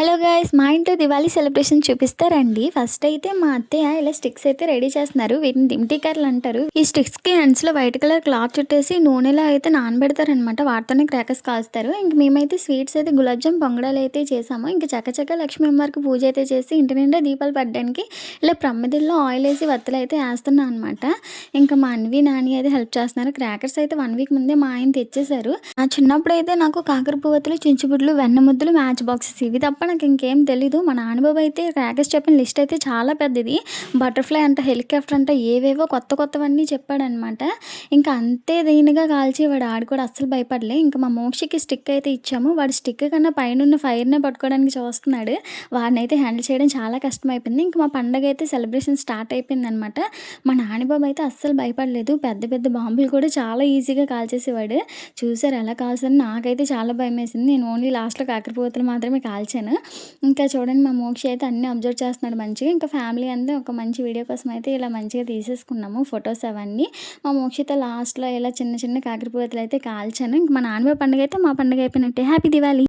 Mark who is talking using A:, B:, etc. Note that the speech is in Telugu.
A: హలో గాయస్ మా ఇంట్లో దివాళీ సెలబ్రేషన్ చూపిస్తారండి. ఫస్ట్ అయితే మా అత్తయ్య ఇలా స్టిక్స్ అయితే రెడీ చేస్తున్నారు. వీటిని దిమ్టికర్లు అంటారు. ఈ స్టిక్స్కి ఎండ్స్లో వైట్ కలర్ క్లాత్ చుట్టేసి నూనెలో అయితే నానబెడతారనమాట వాటితోనే క్రాకర్స్ కాల్స్తారు. ఇంక మేమైతే స్వీట్స్ అయితే గులాబ్జామ్ పొంగడాలు అయితే చేసాము. ఇంక చక్కచక్క లక్ష్మీ అమ్మవారికి పూజ అయితే చేసి ఇంటి నిండా దీపాలు పడ్డానికి ఇలా ప్రమ్మదిల్లో ఆయిల్ వేసి వత్తులు అయితే వేస్తున్నాం అనమాట ఇంకా మా అన్వి నాని అయితే హెల్ప్ చేస్తున్నారు. క్రాకర్స్ అయితే వన్ వీక్ ముందే మా ఆయన తెచ్చేశారు. నా చిన్నప్పుడు అయితే నాకు కాకర పువ్వతులు చించుబుడ్లు వెన్న ముద్దులు మ్యాచ్ బాక్సెస్ ఇవి తప్ప నాకు ఇంకేం తెలీదు. మా నాన్నబాబు అయితే రాకేష్ చెప్పిన లిస్ట్ అయితే చాలా పెద్దది. బటర్ఫ్లై అంట హెలికాప్టర్ అంట ఏవేవో కొత్త కొత్తవన్నీ చెప్పాడనమాట ఇంకా అంతే దీనిగా కాల్చి వాడు ఆడు కూడా అస్సలు భయపడలే. ఇంకా మా మోక్షికి స్టిక్ అయితే ఇచ్చాము. వాడు స్టిక్ కన్నా పైన ఫైర్నే పట్టుకోవడానికి చూస్తున్నాడు. వాడిని అయితే హ్యాండిల్ చేయడం చాలా కష్టమైపోయింది. ఇంకా మా పండగ అయితే సెలబ్రేషన్ స్టార్ట్ అయిపోయింది అనమాట మా నానిబాబు అయితే అస్సలు భయపడలేదు. పెద్ద పెద్ద బాంబులు కూడా చాలా ఈజీగా కాల్చేసేవాడు. చూసారు ఎలా కాల్చారు నాకైతే చాలా భయం వేసింది నేను ఓన్లీ లాస్ట్లో కాకరపోతలు మాత్రమే కాల్చాను. ఇంకా చూడండి మా మోక్ష అయితే అన్నీ అబ్జర్వ్ చేస్తున్నాడు మంచిగా. ఇంకా ఫ్యామిలీ అంతా ఒక మంచి వీడియో కోసం అయితే ఇలా మంచిగా తీసేసుకున్నాము ఫొటోస్ అవన్నీ. మా మోక్షితో లాస్ట్లో ఇలా చిన్న చిన్న కాకరపూతలు అయితే కాల్చాను. ఇంక మా నాన్నమ్మ పండుగ అయితే మా పండుగ అయిపోయినట్టే. హ్యాపీ దివాళీ!